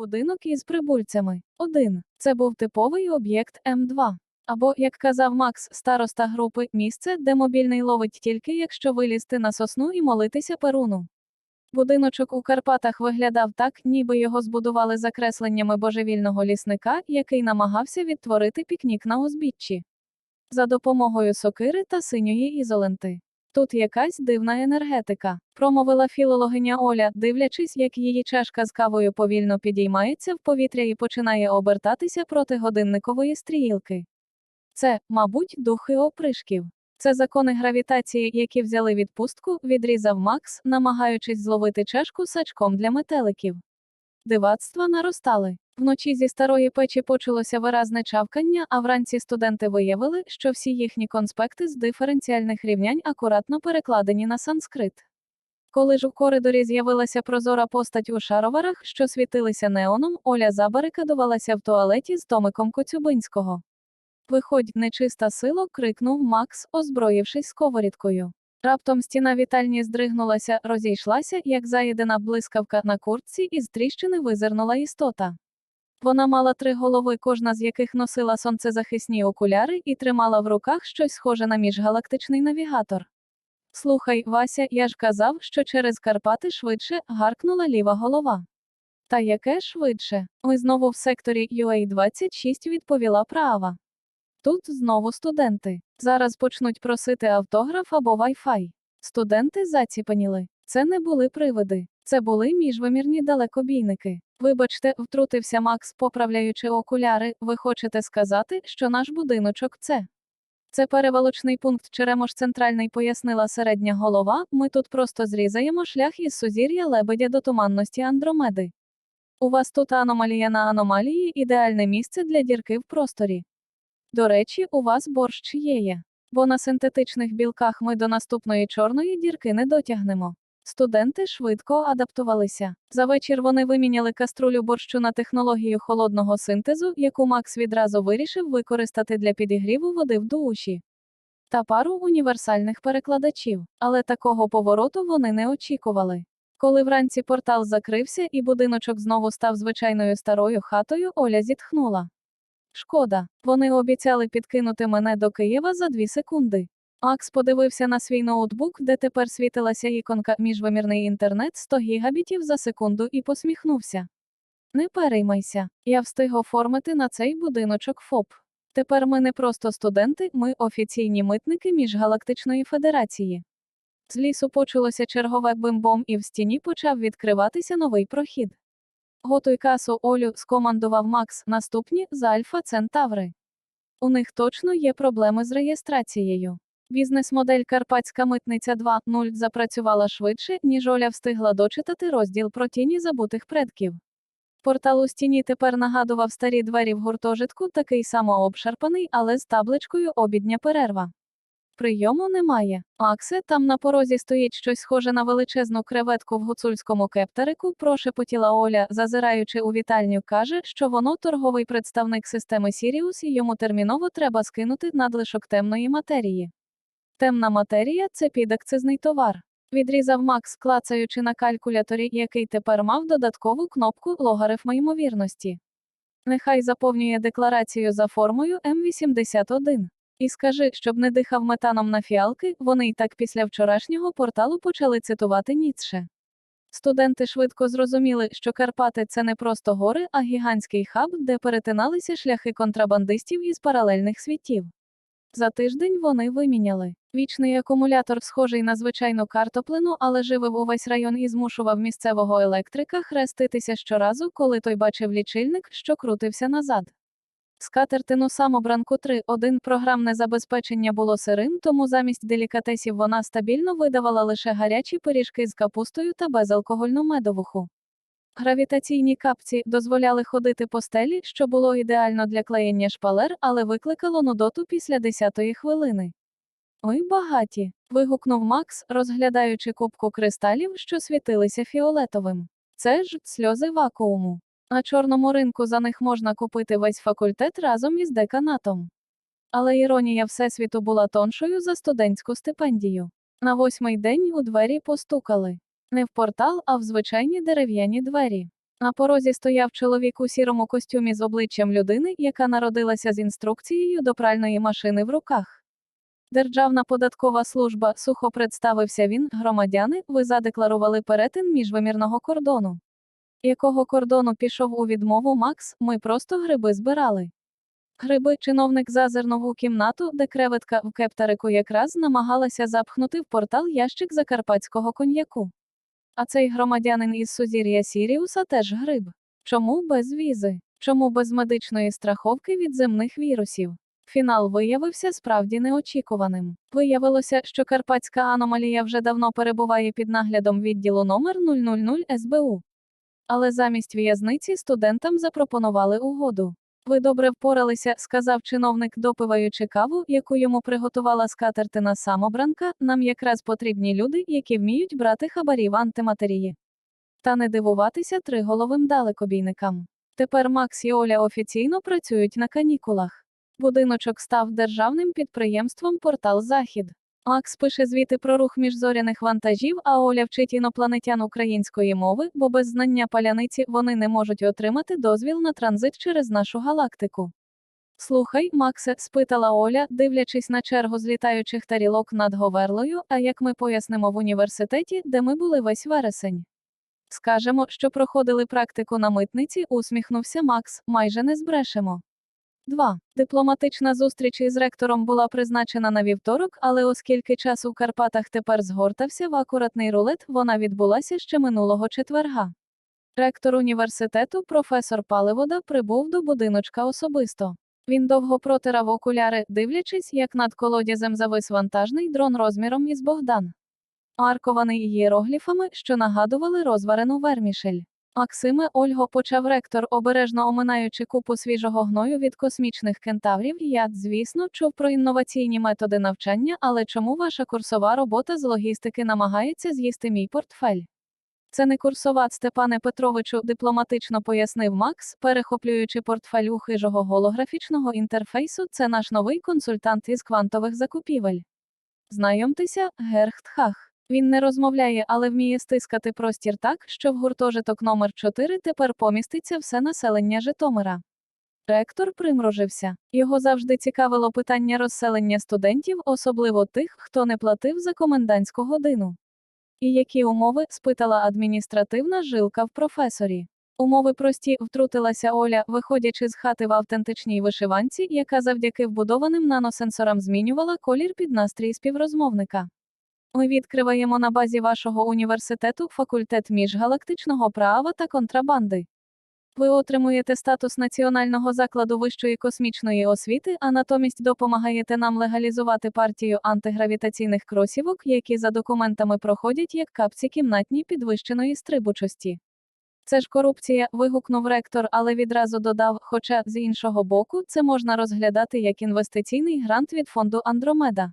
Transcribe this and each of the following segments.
Будинок із прибульцями. 1. Це був типовий об'єкт М2. Або, як казав Макс, староста групи, місце, де мобільний ловить тільки якщо вилізти на сосну і молитися перуну. Будиночок у Карпатах виглядав так, ніби його збудували закресленнями божевільного лісника, який намагався відтворити пікнік на узбіччі. За допомогою сокири та синьої ізоленти. Тут якась дивна енергетика, промовила філологиня Оля, дивлячись, як її чашка з кавою повільно підіймається в повітря і починає обертатися проти годинникової стрілки. Це, мабуть, духи опришків. Це закони гравітації, які взяли відпустку, відрізав Макс, намагаючись зловити чашку сачком для метеликів. Дивацтва наростали. Вночі зі старої печі почулося виразне чавкання, а вранці студенти виявили, що всі їхні конспекти з диференціальних рівнянь акуратно перекладені на санскрит. Коли ж у коридорі з'явилася прозора постать у шароварах, що світилися неоном, Оля забарикадувалася в туалеті з Томиком Коцюбинського. Виходь, нечиста сило, крикнув Макс, озброївшись сковорідкою. Раптом стіна вітальні здригнулася, розійшлася, як заєдена блискавка на куртці, і з тріщини визирнула істота. Вона мала три голови, кожна з яких носила сонцезахисні окуляри і тримала в руках щось схоже на міжгалактичний навігатор. Слухай, Вася, я ж казав, що через Карпати швидше гаркнула ліва голова. Та яке швидше? Ми знову в секторі UA26 відповіла права. Тут знову студенти. Зараз почнуть просити автограф або Wi-Fi. Студенти заціпаніли. Це не були привиди, це були міжвимірні далекобійники. Вибачте, втрутився Макс, поправляючи окуляри. Ви хочете сказати, що наш будиночок це? Це перевалочний пункт Черемош центральний, пояснила середня голова. Ми тут просто зрізаємо шлях із сузір'я лебедя до туманності Андромеди. У вас тут аномалія на аномалії, ідеальне місце для дірки в просторі. До речі, у вас борщ є. Бо на синтетичних білках ми до наступної чорної дірки не дотягнемо. Студенти швидко адаптувалися. За вечір вони виміняли каструлю борщу на технологію холодного синтезу, яку Макс відразу вирішив використати для підігріву води в душі. Та пару універсальних перекладачів. Але такого повороту вони не очікували. Коли вранці портал закрився і будиночок знову став звичайною старою хатою, Оля зітхнула. Шкода, вони обіцяли підкинути мене до Києва за дві секунди. Макс подивився на свій ноутбук, де тепер світилася іконка міжвимірний інтернет 100 гігабітів за секунду і посміхнувся. Не переймайся, я встиг оформити на цей будиночок ФОП. Тепер ми не просто студенти, ми офіційні митники Міжгалактичної Федерації. З лісу почулося чергове бимбом, і в стіні почав відкриватися новий прохід. Готуй касу Олю, скомандував Макс, наступні з Альфа Центаври. У них точно є проблеми з реєстрацією. Бізнес-модель Карпатська митниця 2.0 запрацювала швидше, ніж Оля встигла дочитати розділ про тіні забутих предків. Портал у стіні тепер нагадував старі двері в гуртожитку, такий само обшарпаний, але з табличкою обідня перерва. Прийому немає. Аксе, там на порозі стоїть щось схоже на величезну креветку в гуцульському кептерику, прошепотіла Оля, зазираючи у вітальню, каже, що воно торговий представник системи Сіріус і йому терміново треба скинути надлишок темної матерії. Темна матерія це підакцизний товар. Відрізав Макс, клацаючи на калькуляторі, який тепер мав додаткову кнопку логарифма ймовірності. Нехай заповнює декларацію за формою М81. І скажи, щоб не дихав метаном на фіалки, вони й так після вчорашнього порталу почали цитувати Ніцше. Студенти швидко зрозуміли, що Карпати це не просто гори, а гігантський хаб, де перетиналися шляхи контрабандистів із паралельних світів. За тиждень вони виміняли. Вічний акумулятор, схожий на звичайну картоплину, але живив увесь район і змушував місцевого електрика хреститися щоразу, коли той бачив лічильник, що крутився назад. Скатертину самобранку 3.1 програмне забезпечення було сирим, тому замість делікатесів вона стабільно видавала лише гарячі пиріжки з капустою та безалкогольну медовуху. Гравітаційні капці дозволяли ходити по стелі, що було ідеально для клеєння шпалер, але викликало нудоту після 10-ї хвилини. Ой, багаті. вигукнув Макс, розглядаючи кубку кристалів, що світилися фіолетовим. Це ж сльози вакууму. На чорному ринку за них можна купити весь факультет разом із деканатом. Але іронія Всесвіту була тоншою за студентську стипендію. На восьмий день у двері постукали. Не в портал, а в звичайні дерев'яні двері. На порозі стояв чоловік у сірому костюмі з обличчям людини, яка народилася з інструкцією до пральної машини в руках. Державна податкова служба сухо представився він, громадяни, ви задекларували перетин міжвимірного кордону. Якого кордону пішов у відмову Макс, ми просто гриби збирали. Гриби чиновник зазирнув у кімнату, де креветка в кептарику якраз намагалася запхнути в портал ящик закарпатського коньяку. А цей громадянин із сузір'я Сіріуса теж гриб. Чому без візи? Чому без медичної страховки від земних вірусів? Фінал виявився справді неочікуваним. Виявилося, що карпатська аномалія вже давно перебуває під наглядом відділу номер 000 СБУ. Але замість в'язниці студентам запропонували угоду. Ви добре впоралися, сказав чиновник, допиваючи каву, яку йому приготувала скатертина самобранка. Нам якраз потрібні люди, які вміють брати хабарі в антиматерії. Та не дивуватися триголовим далекобійникам. Тепер Макс і Оля офіційно працюють на канікулах. Будиночок став державним підприємством Портал Захід. Макс пише звіти про рух міжзоряних вантажів, а Оля вчить інопланетян української мови, бо без знання паляниці вони не можуть отримати дозвіл на транзит через нашу галактику. Слухай, Максе, спитала Оля, дивлячись на чергу злітаючих тарілок над Говерлою, а як ми пояснимо в університеті, де ми були весь вересень. Скажемо, що проходили практику на митниці, усміхнувся Макс, майже не збрешемо. 2. Дипломатична зустріч із ректором була призначена на вівторок, але оскільки час у Карпатах тепер згортався в акуратний рулет, вона відбулася ще минулого четверга. Ректор університету, професор Паливода, прибув до будиночка особисто. Він довго протирав окуляри, дивлячись, як над колодязем завис вантажний дрон розміром із Богдан. Аркований ієрогліфами, що нагадували розварену вермішель. Максиме Ольго почав ректор, обережно оминаючи купу свіжого гною від космічних кентаврів. Я, звісно, чув про інноваційні методи навчання, але чому ваша курсова робота з логістики намагається з'їсти мій портфель? Це не курсова, Степане Петровичу, дипломатично пояснив Макс, перехоплюючи портфель у хижого голографічного інтерфейсу. Це наш новий консультант із квантових закупівель. Знайомтеся, Герхтхах. Він не розмовляє, але вміє стискати простір так, що в гуртожиток номер 4 тепер поміститься все населення Житомира. Ректор примружився. Його завжди цікавило питання розселення студентів, особливо тих, хто не платив за комендантську годину. І які умови? спитала адміністративна жилка в професорі. Умови прості, втрутилася Оля, виходячи з хати в автентичній вишиванці, яка завдяки вбудованим наносенсорам змінювала колір під настрій співрозмовника. Ми відкриваємо на базі вашого університету факультет міжгалактичного права та контрабанди. Ви отримуєте статус національного закладу вищої космічної освіти, а натомість допомагаєте нам легалізувати партію антигравітаційних кросівок, які за документами проходять як капці кімнатні підвищеної стрибучості. Це ж корупція, вигукнув ректор, але відразу додав, хоча, з іншого боку, це можна розглядати як інвестиційний грант від фонду Андромеда.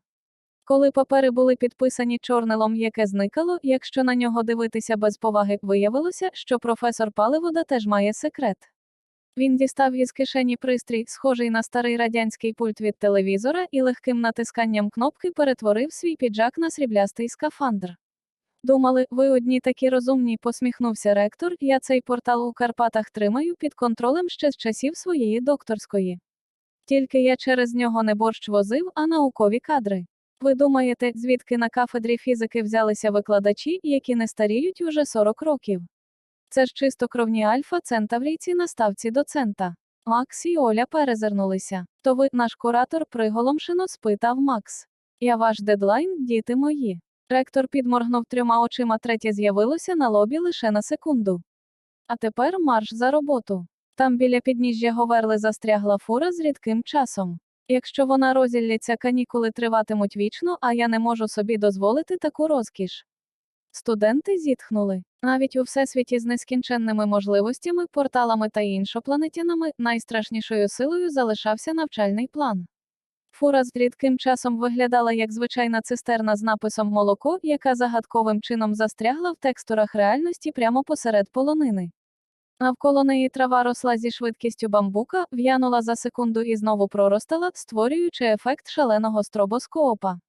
Коли папери були підписані чорнилом, яке зникало, якщо на нього дивитися без поваги, виявилося, що професор Паливода теж має секрет. Він дістав із кишені пристрій, схожий на старий радянський пульт від телевізора, і легким натисканням кнопки перетворив свій піджак на сріблястий скафандр. Думали, ви одні такі розумні, посміхнувся ректор, я цей портал у Карпатах тримаю під контролем ще з часів своєї докторської. Тільки я через нього не борщ возив, а наукові кадри. Ви думаєте, звідки на кафедрі фізики взялися викладачі, які не старіють уже 40 років? Це ж чистокровні альфа центаврійці на ставці доцента. Макс і Оля перезирнулися. То ви, наш куратор, приголомшено спитав Макс. Я ваш дедлайн, діти мої. Ректор підморгнув трьома очима, третє з'явилося на лобі лише на секунду. А тепер марш за роботу. Там біля підніжжя Говерли застрягла фура з рідким часом. Якщо вона розілляться, канікули триватимуть вічно, а я не можу собі дозволити таку розкіш. Студенти зітхнули. Навіть у всесвіті з нескінченними можливостями, порталами та іншопланетянами, найстрашнішою силою залишався навчальний план. Фура з рідким часом виглядала як звичайна цистерна з написом молоко, яка загадковим чином застрягла в текстурах реальності прямо посеред полонини. Навколо неї трава росла зі швидкістю бамбука, в'янула за секунду і знову проростала, створюючи ефект шаленого стробоскоопа.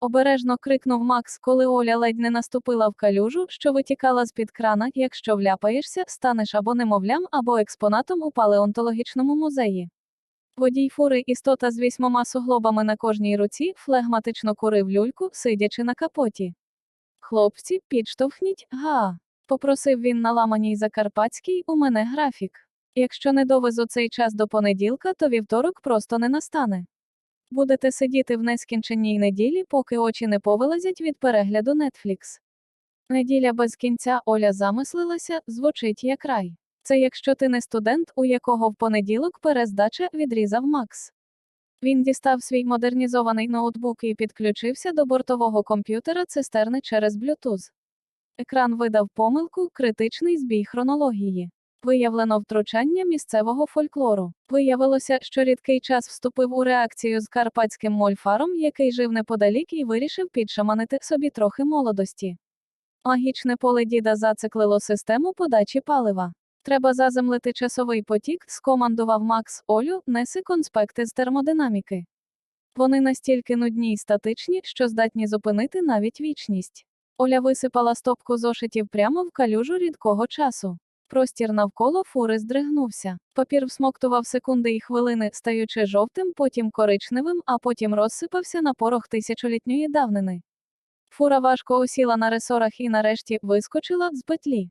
Обережно крикнув Макс, коли Оля ледь не наступила в калюжу, що витікала з-під крана. Якщо вляпаєшся, станеш або немовлям, або експонатом у палеонтологічному музеї. Водій фури істота з вісьмома суглобами на кожній руці флегматично курив люльку, сидячи на капоті. Хлопці, підштовхніть, га. Попросив він на ламаній Закарпатській, у мене графік. Якщо не довезу цей час до понеділка, то вівторок просто не настане. Будете сидіти в нескінченній неділі, поки очі не повилазять від перегляду Netflix. Неділя без кінця Оля замислилася, звучить як рай. Це якщо ти не студент, у якого в понеділок перездача відрізав Макс. Він дістав свій модернізований ноутбук і підключився до бортового комп'ютера цистерни через Bluetooth. Екран видав помилку, критичний збій хронології. Виявлено втручання місцевого фольклору. Виявилося, що рідкий час вступив у реакцію з карпатським мольфаром, який жив неподалік і вирішив підшаманити собі трохи молодості. Магічне поле діда зациклило систему подачі палива. Треба заземлити часовий потік, скомандував Макс Олю, неси конспекти з термодинаміки. Вони настільки нудні й статичні, що здатні зупинити навіть вічність. Оля висипала стопку зошитів прямо в калюжу рідкого часу. Простір навколо фури здригнувся. Папір всмоктував секунди і хвилини, стаючи жовтим, потім коричневим, а потім розсипався на порох тисячолітньої давнини. Фура важко осіла на ресорах і нарешті вискочила з петлі.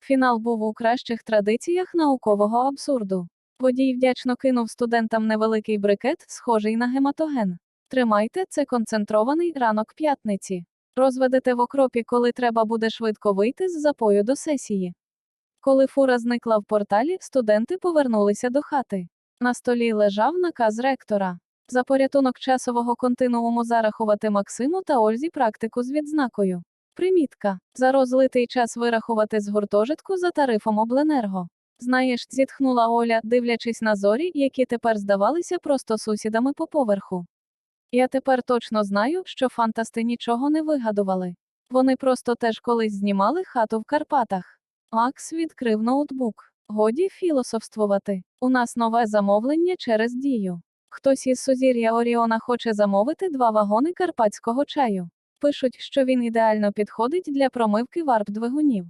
Фінал був у кращих традиціях наукового абсурду. Водій вдячно кинув студентам невеликий брикет, схожий на гематоген. Тримайте, це концентрований ранок п'ятниці. Розведете в окропі, коли треба буде швидко вийти з запою до сесії. Коли фура зникла в порталі, студенти повернулися до хати. На столі лежав наказ ректора. За порятунок часового континууму зарахувати Максиму та Ользі практику з відзнакою. Примітка. За розлитий час вирахувати з гуртожитку за тарифом обленерго. Знаєш, зітхнула Оля, дивлячись на зорі, які тепер здавалися просто сусідами по поверху. Я тепер точно знаю, що фантасти нічого не вигадували. Вони просто теж колись знімали хату в Карпатах. Макс відкрив ноутбук. Годі філософствувати. У нас нове замовлення через дію. Хтось із сузір'я Оріона хоче замовити два вагони карпатського чаю. Пишуть, що він ідеально підходить для промивки варп двигунів.